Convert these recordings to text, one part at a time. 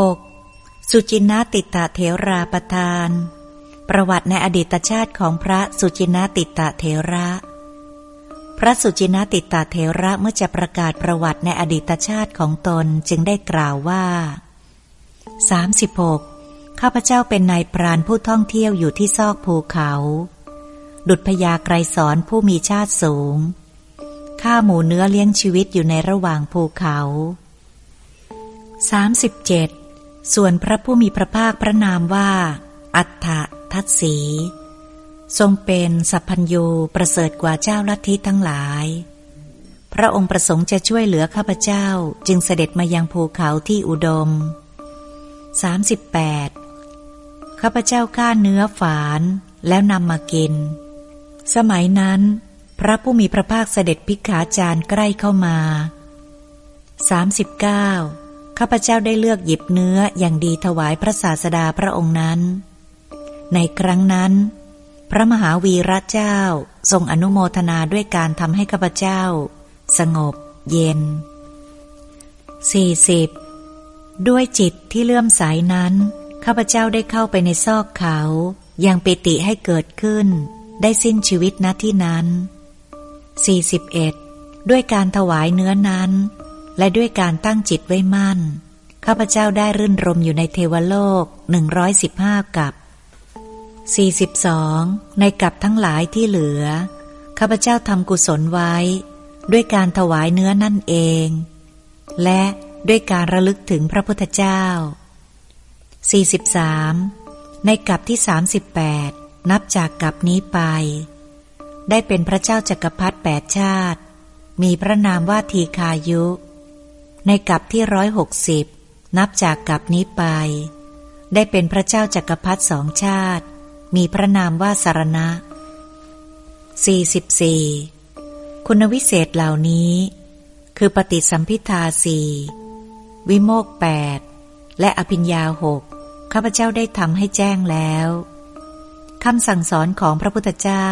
6. สุจินาติตะเถราประทาน ประวัติในอดีตชาติของพระสุจินาติตะเถระ พระสุจินาติตะเถระเมื่อจะประกาศประวัติในอดีตชาติของตนจึงได้กล่าวว่า 36. ข้าพเจ้าเป็นนายพรานผู้ท่องเที่ยวอยู่ที่ซอกภูเขา ดุจพญาไกรสอนผู้มีชาติสูงฆ่าหมูเนื้อเลี้ยงชีวิตอยู่ในระหว่างภูเขา 37. ส่วนพระผู้มีพระภาคพระนามว่า อัฏฐทัตสี ทรงเป็นสัพพัญญูประเสริฐกว่าเจ้าลัทธิทั้งหลาย พระองค์ประสงค์จะช่วยเหลือข้าพเจ้าจึงเสด็จมายังภูเขาที่อุดม 38. ข้าพเจ้าฆ่าเนื้อฝานแล้วนำมากิน สมัยนั้น พระผู้มีพระภาคเสด็จพิกขาจารย์ใกล้เข้ามา 39. ข้าพเจ้าได้เลือกหยิบเนื้ออย่างดีถวายพระศาสดาพระองค์นั้น ในครั้งนั้น พระมหาวีระเจ้าทรงอนุโมทนาด้วยการทำให้ข้าพเจ้า สงบ เย็น 40. ด้วยจิตที่เลื่อมใสนั้นข้าพเจ้าได้เข้าไปในซอกเขายังปิติให้เกิดขึ้น ได้สิ้นชีวิตณที่นั้น 41. ด้วยการถวายเนื้อนั้น และด้วยการตั้งจิตไว้มั่น ข้าพเจ้าได้รื่นรมอยู่ในเทวโลกหนึ่งร้อยสิบห้ากับ 42. ในกับทั้งหลายที่เหลือ ข้าพเจ้าทำกุศลไว้ ด้วยการถวายเนื้อนั่นเอง และด้วยการระลึกถึงพระพุทธเจ้า 43. ในกับที่ 38 นับจากกับนี้ไป ได้เป็นพระเจ้าจักรพรรดิแปดชาติ มีพระนามว่าทีคายุ ในกับที่ร้อยหกสิบนับจากกับนี้ไป ได้เป็นพระเจ้าจักรพรรดิสองชาติ มีพระนามว่าสารณะ 44. คุณวิเศษเหล่านี้ คือปฏิสัมพิทาสี่วิโมกแปดและอภิญญาหกข้าพเจ้าได้ทำให้แจ้งแล้วคำสั่งสอนของพระพุทธเจ้า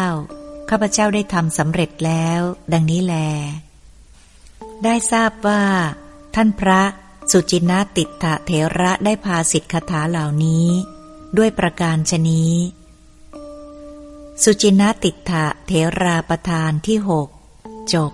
ข้าพเจ้าได้ทำสำเร็จแล้ว ดังนี้แล ได้ทราบว่า ท่านพระสุจินาติถะเถระได้พาสิทธิคถาเหล่านี้ ด้วยประการชนี้ สุจินาติถะเถราประธานที่หกจบ